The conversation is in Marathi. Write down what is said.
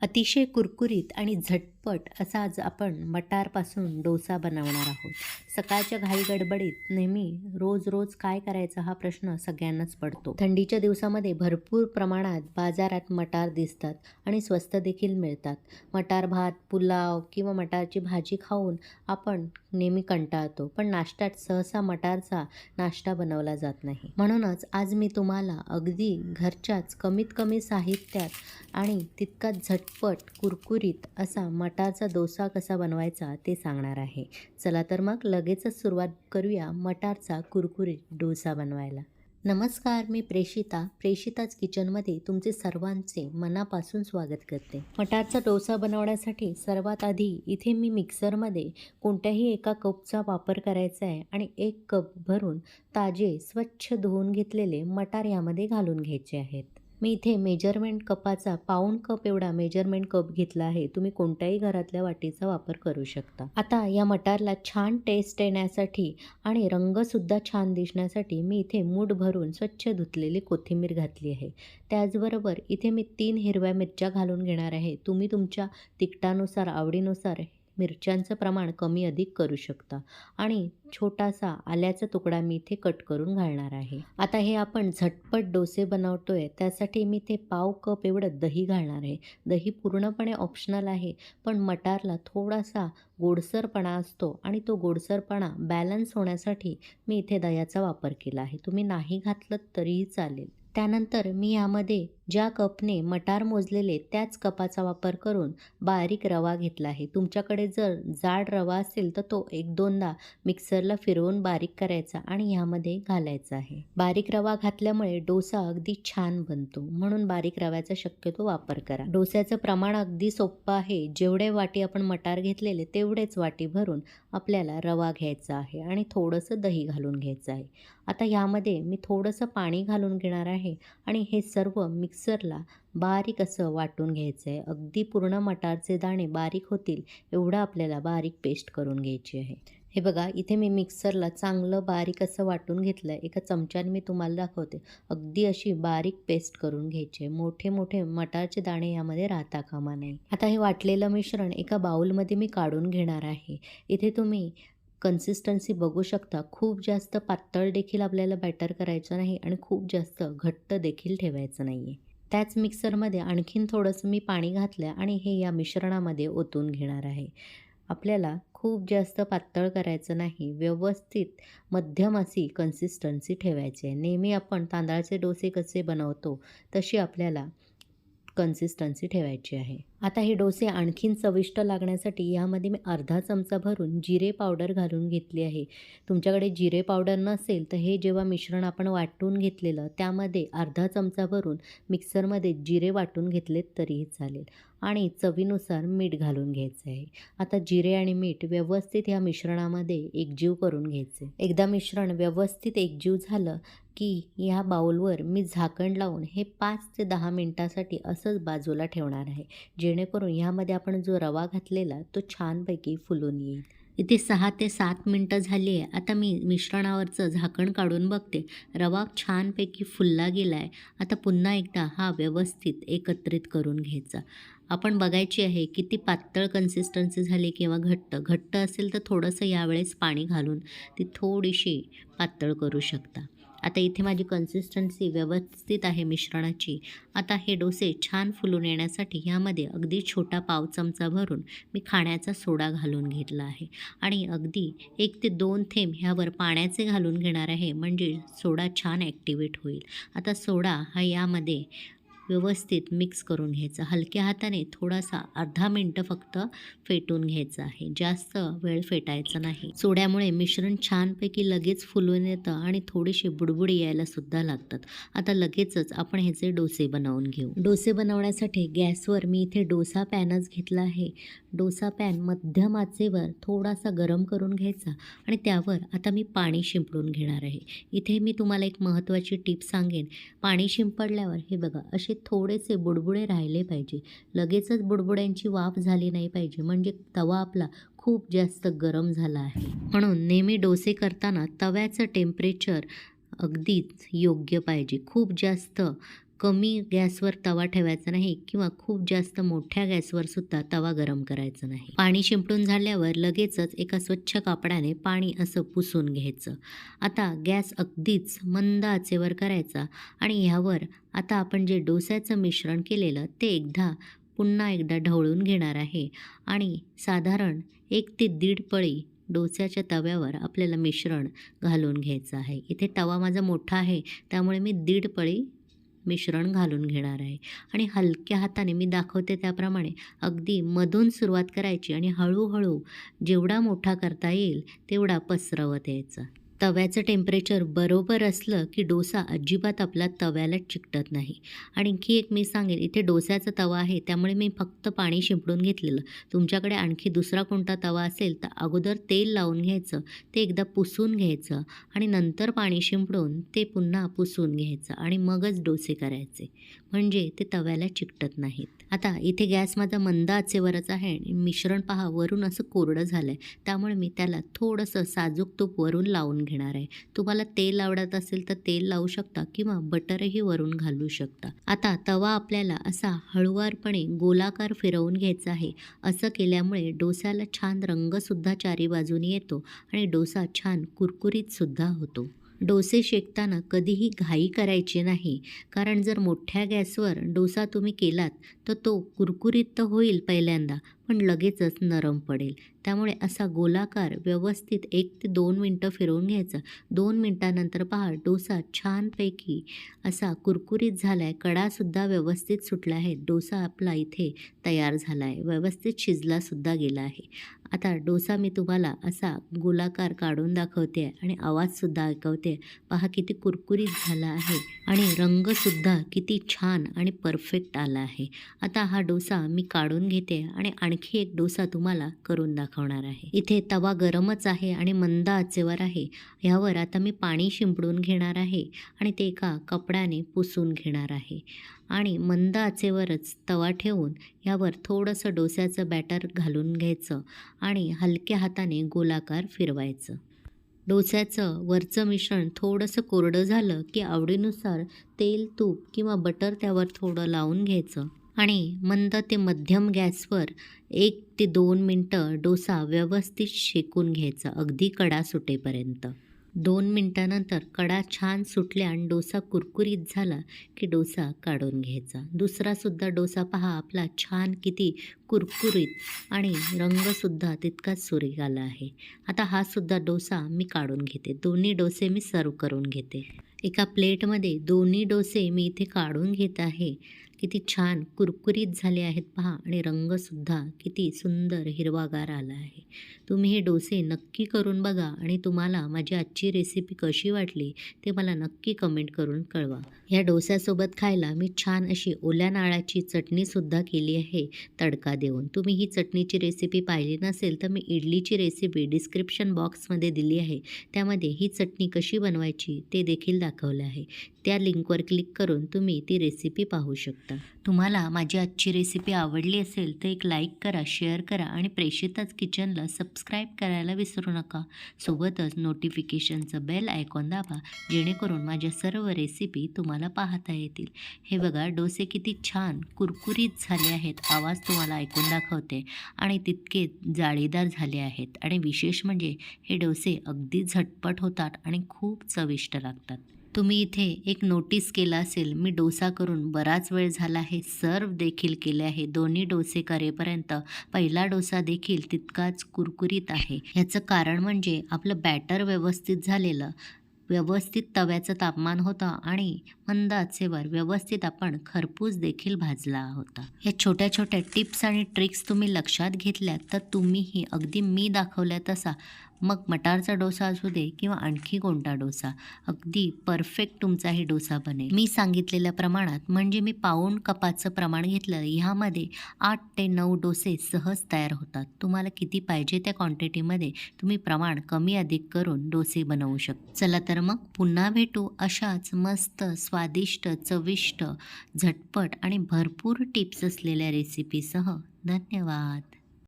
अतिशय कुरकुरीत आणि झट झटपट असा आज आपण मटारपासून डोसा बनवणार आहोत. सकाळच्या घाई गडबडीत नेहमी रोज रोज काय करायचा हा प्रश्न सगळ्यांनाच पडतो. थंडीच्या दिवसामध्ये भरपूर प्रमाणात बाजारात मटार दिसतात आणि स्वस्त देखील मिळतात. मटार भात पुलाव किंवा मटारची भाजी खाऊन आपण नेहमी कंटाळतो पण नाश्त्यात सहसा मटारचा नाश्ता बनवला जात नाही. म्हणूनच आज मी तुम्हाला अगदी घरच्याच कमीत कमी साहित्यात आणि तितकाच झटपट कुरकुरीत असा मटारचा डोसा कसा बनवायचा ते सांगणार आहे. चला तर मग लगेचच सुरुवात करूया मटारचा कुरकुरीत डोसा बनवायला. नमस्कार मी प्रेषिता प्रेषिताच किचनमध्ये तुमचे सर्वांचे मनापासून स्वागत करते. मटारचा डोसा बनवण्यासाठी सर्वात आधी इथे मी मिक्सरमध्ये कोणत्याही एका कपचा वापर करायचा आहे आणि एक कप भरून ताजे स्वच्छ धुवून घेतलेले मटार यामध्ये घालून घ्यायचे आहेत. मी इथे मेजरमेंट कपाचा पाऊण कप एवढा मेजरमेंट कप घेतला आहे. तुम्ही कोणत्याही घरातल्या वाटीचा वापर करू शकता. आता या मटारला छान टेस्ट येण्यासाठी आणि रंगसुद्धा छान दिसण्यासाठी मी इथे मूठ भरून स्वच्छ धुतलेली कोथिंबीर घातली आहे. त्याचबरोबर इथे मी तीन हिरव्या मिरच्या घालून घेणार आहे. तुम्ही तुमच्या तिखटानुसार आवडीनुसार मिरच्यांचं प्रमाण कमी अधिक करू शकता. आणि छोटासा आल्याचा तुकडा मी इथे कट करून घालणार आहे. आता हे आपण झटपट डोसे बनवतोय. त्यासाठी मी ते पाव कप एवढं दही घालणार आहे. दही पूर्णपणे ऑप्शनल आहे पण मटारला थोडासा गोडसरपणा असतो आणि तो गोडसरपणा बॅलन्स होण्यासाठी मी इथे दह्याचा वापर केला आहे. तुम्ही नाही घातलं तरीही चालेल. त्यानंतर मी यामध्ये ज्या कपने मटार मोजलेले त्याच कपाचा वापर करून बारीक रवा घेतला आहे. तुमच्याकडे जर जाड रवा असेल तर तो एक दोनदा मिक्सरला फिरवून बारीक करायचा आणि ह्यामध्ये घालायचा आहे. बारीक रवा घातल्यामुळे डोसा अगदी छान बनतो. म्हणून बारीक रव्याचा शक्यतो वापर करा. डोस्याचं प्रमाण अगदी सोपं आहे. जेवढे वाटी आपण मटार घेतलेले तेवढेच वाटी भरून आपल्याला रवा घ्यायचा आहे आणि थोडंसं दही घालून घ्यायचं आहे. आता ह्यामध्ये मी थोडंसं पाणी घालून घेणार आहे आणि हे सर्व मिक्स मिक्सरला बारीक असं वाटून घ्यायचं आहे अगदी पूर्ण मटारचे दाणे बारीक होतील एवढं आपल्याला बारीक पेस्ट करून घ्यायची आहे. हे बघा इथे मी मिक्सरला चांगलं बारीक असं वाटून घेतलं आहे एका चमच्याने मी तुम्हाला दाखवते. अगदी अशी बारीक पेस्ट करून घ्यायची आहे. मोठे मोठे मटारचे दाणे यामध्ये राहता कामा नाही आता हे वाटलेलं मिश्रण एका बाउलमध्ये मी काढून घेणार आहे. इथे तुम्ही कन्सिस्टन्सी बघू शकता. खूप जास्त पातळ देखील आपल्याला बॅटर करायचं नाही आणि खूप जास्त घट्ट देखील ठेवायचं नाही आहे त्याच मिक्सरमध्ये आणखीन थोडंसं मी पाणी घातलं आणि हे या मिश्रणामध्ये ओतून घेणार आहे. आपल्याला खूप जास्त पातळ करायचं नाही व्यवस्थित मध्यम अशी कन्सिस्टन्सी ठेवायची आहे. नेहमी आपण तांदळाचे डोसे कसे बनवतो तशी आपल्याला कन्सिस्टन्सी ठेवायची आहे. आता हे डोसे आणखीन चविष्ट लागण्यासाठी यामध्ये मी अर्धा चमचा भरून जिरे पावडर घालून घेतली आहे. तुमच्याकडे जिरे पावडर नसेल तर हे जेव्हा मिश्रण आपण वाटून घेतलेलं त्यामध्ये अर्धा चमचा भरून मिक्सरमध्ये जिरे वाटून घेतलेत तरीही चालेल. आणि चवीनुसार मीठ घालून घ्यायचं आहे आता जिरे आणि मीठ व्यवस्थित ह्या मिश्रणामध्ये एकजीव करून घ्यायचे. एकदा मिश्रण व्यवस्थित एकजीव झालं की ह्या बाउलवर मी झाकण लावून हे पाच ते दहा मिनटासाठी असंच बाजूला ठेवणार आहे. जेणेकरून ह्यामध्ये आपण जो रवा घातलेला तो छानपैकी फुलून येईल. इथे सहा ते सात मिनटं झाली आहे. आता मी मिश्रणावरचं झाकण काढून बघते. रवा छानपैकी फुलला गेला आहे आता पुन्हा एकदा हा व्यवस्थित एकत्रित करून घ्यायचा. आपण बघायची आहे किती पातळ कन्सिस्टन्सी झाली किंवा घट्ट. घट्ट असेल तर थोडंसं यावेळेस पाणी घालून ती थोडीशी पातळ करू शकता. आता इथे माझी कन्सिस्टन्सी व्यवस्थित आहे मिश्रणाची. आता हे डोसे छान फुलून येण्यासाठी ह्यामध्ये अगदी छोटा पाव चमचा भरून मी खाण्याचा सोडा घालून घेतला आहे. आणि अगदी एक ते दोन थेंब ह्यावर पाण्याचे घालून घेणार आहे म्हणजे सोडा छान ॲक्टिवेट होईल. आता सोडा हा यामध्ये व्यवस्थित मिक्स करून घ्यायचा. हलक्या हाताने थोडासा अर्धा मिनटं फक्त फेटून घ्यायचं आहे. जास्त वेळ फेटायचा नाही. सोड्यामुळे मिश्रण छानपैकी लगेच फुलून येतं आणि थोडीशी बुडबुडी यायला सुद्धा लागतात. आता लगेचच आपण ह्याचे डोसे बनवून घेऊ. डोसे बनवण्यासाठी गॅसवर मी इथे डोसा पॅनच घेतला आहे. डोसा पॅन मध्यम आचेवर थोडासा गरम करून घ्यायचा आणि त्यावर आता मी पाणी शिंपडून घेणार आहे. इथे मी तुम्हाला एक महत्त्वाची टीप सांगेन. पाणी शिंपडल्यावर हे बघा असे थोडेसे बुडबुडे राहिले पाहिजे. लगेचच बुडबुड्यांची वाफ झाली नाही पाहिजे. म्हणजे तवा आपला खूप जास्त गरम झाला आहे. म्हणून नेहमी डोसे करताना तव्याचं टेम्परेचर अगदीच योग्य पाहिजे. खूप जास्त कमी गॅसवर तवा ठेवायचा नाही किंवा खूप जास्त मोठ्या गॅसवर सुद्धा तवा गरम करायचा नाही. पाणी शिंपडून झाल्यावर लगेचच एका स्वच्छ कापडाने पाणी असं पुसून घ्यायचं. आता गॅस अगदीच मंद आचेवर करायचा आणि ह्यावर आता आपण जे डोस्याचं मिश्रण केलेलं ते एकदा पुन्हा एकदा ढवळून घेणार आहे आणि साधारण एक ते दीड पळी डोस्याच्या तव्यावर आपल्याला मिश्रण घालून घ्यायचं आहे. इथे तवा माझा मोठा आहे त्यामुळे मी दीड पळी मिश्रण घालून घेणार आहे. आणि हलक्या हाताने मी दाखवते त्याप्रमाणे अगदी मधून सुरुवात करायची आणि हळूहळू जेवढा मोठा करता येईल तेवढा पसरवत यायचा. तव्याचं टेम्परेचर बरोबर असलं की डोसा अजिबात आपला तव्याला चिकटत नाही. आणखी एक मी सांगेन इथे डोस्याचा तवा आहे त्यामुळे मी फक्त पाणी शिंपडून घेतलेलं. तुमच्याकडे आणखी दुसरा कोणता तवा असेल तर अगोदर तेल लावून घ्यायचं ते एकदा पुसून घ्यायचं आणि नंतर पाणी शिंपडून ते पुन्हा पुसून घ्यायचं आणि मगच डोसे करायचे. म्हणजे ते तव्याला चिकटत नाहीत. आता इथे गॅस माझा मंद आचेवरच आहे आणि मिश्रण पहा वरून असं कोरडं झालं आहे त्यामुळे मी त्याला थोडंसं साजूक तूप वरून लावून घेणार आहे. तुम्हाला तेल आवडत असेल तर तेल लावू शकता किंवा बटरही वरून घालू शकता. आता तवा आपल्याला असा हळुवारपणे गोलाकार फिरवून घ्यायचा आहे. असं केल्यामुळे डोसाला छान रंगसुद्धा चारी बाजूनी येतो आणि डोसा छान कुरकुरीतसुद्धा होतो. डोसे शेकताना कधीही घाई करायची नाही. कारण जर मोठ्या गॅसवर डोसा तुम्ही केलात तर तो कुरकुरीत तर होईल पहिल्यांदा पण लगेचच नरम पडेल. त्यामुळे असा गोलाकार व्यवस्थित एक ते दोन मिनटं फिरवून घ्यायचा. दोन मिनटानंतर पहा डोसा छानपैकी असा कुरकुरीत झाला आहे कडासुद्धा व्यवस्थित सुटला आहे. डोसा आपला इथे तयार झाला आहे व्यवस्थित शिजलासुद्धा गेला आहे. आता डोसा मी तुम्हाला असा गोलाकार काढून दाखवते आणि आवाजसुद्धा ऐकवते. पहा किती कुरकुरीत झाला आहे आणि रंगसुद्धा किती छान आणि परफेक्ट आला आहे. आता हा डोसा मी काढून घेते आणि आणखी एक डोसा तुम्हाला करून दाखवणार आहे. इथे तवा गरमच आहे आणि मंद आचेवर आहे. ह्यावर आता मी पाणी शिंपडून घेणार आहे आणि ते एका कपड्याने पुसून घेणार आहे. आणि मंद आचेवरच तवा ठेवून यावर थोडंसं डोस्याचं बॅटर घालून घ्यायचं. आणि हलक्या हाताने गोलाकार फिरवायचं. डोस्याचं वरचं मिश्रण थोडंसं कोरडं झालं की आवडीनुसार तेल तूप किंवा बटर त्यावर थोडं लावून घ्यायचं. आणि मंद ते मध्यम गॅसवर एक ते दोन मिनटं डोसा व्यवस्थित शेकून घ्यायचा अगदी कडा सुटेपर्यंत. दोन मिनटानंतर कडा छान सुटल्या आणि डोसा कुरकुरीत झाला की डोसा काढून घ्यायचा. दुसरासुद्धा डोसा पहा आपला छान किती कुरकुरीत आणि रंगसुद्धा तितकाच सुरेख आला आहे. आता हा सुद्धा डोसा मी काढून घेते. दोन्ही डोसे मी सर्व करून घेते. एका प्लेटमध्ये दोन्ही डोसे मी इथे काढून घेत आहे. किती छान कुरकुरीत झाले आहेत पहा आणि रंगसुद्धा किती सुंदर हिरवागार आला आहे. तुम्ही हे डोसे नक्की करून बघा आणि तुम्हाला माझी आजची रेसिपी कशी वाटली ते मला नक्की कमेंट करून कळवा. ह्या डोस्यासोबत खायला मी छान अशी ओल्या नाळाची चटणीसुद्धा केली आहे तडका देऊन. तुम्ही ही चटणीची रेसिपी पाहिली नसेल तर मी इडलीची रेसिपी डिस्क्रिप्शन बॉक्समध्ये दिली आहे. त्यामध्ये ही चटणी कशी बनवायची ते देखील दाखवा. दाखवलं आहे. त्या लिंकवर क्लिक करून तुम्ही ती रेसिपी पाहू शकता. तुम्हाला माझी आजची रेसिपी आवडली असेल तर एक लाईक करा शेअर करा आणि प्रेषितच किचनला सबस्क्राईब करायला विसरू नका. सोबतच नोटिफिकेशनचं बेल आयकॉन दाबा जेणेकरून माझ्या सर्व रेसिपी तुम्हाला पाहता येतील. हे बघा डोसे किती छान कुरकुरीत झाले आहेत. आवाज तुम्हाला ऐकून दाखवते आणि तितके जाळीदार झाले आहेत. आणि विशेष म्हणजे हे डोसे अगदी झटपट होतात आणि खूप चविष्ट लागतात. तुम्ही इथे एक नोटीस केला असेल मी डोसा करून बराच वेळ झाला आहे सर्व देखील केले आहे दोन्ही डोसे करेपर्यंत पहिला डोसा देखील तितकाच कुरकुरीत आहे. ह्याचं कारण म्हणजे आपलं बॅटर व्यवस्थित झालेलं व्यवस्थित तव्याचं तापमान होतं आणि मंद आचेवर व्यवस्थित आपण खरपूस देखील भाजला होता. या छोट्या छोट्या टिप्स आणि ट्रिक्स तुम्ही लक्षात घेतल्यात तर तुम्हीही अगदी मी दाखवल्या तसा मग मटारचा डोसा असू दे किंवा आणखी कोणता डोसा अगदी परफेक्ट तुमचा हे डोसा बनेल. मी सांगितलेल्या प्रमाणात म्हणजे मी पाऊण कपाचं प्रमाण घेतलं ह्यामध्ये आठ ते नऊ डोसे सहज तयार होतात. तुम्हाला किती पाहिजे त्या क्वांटिटीमध्ये तुम्ही प्रमाण कमी अधिक करून डोसे बनवू शकता. चला तर मग पुन्हा भेटू अशाच मस्त स्वादिष्ट चविष्ट झटपट आणि भरपूर टिप्स असलेल्या रेसिपीसह धन्यवाद.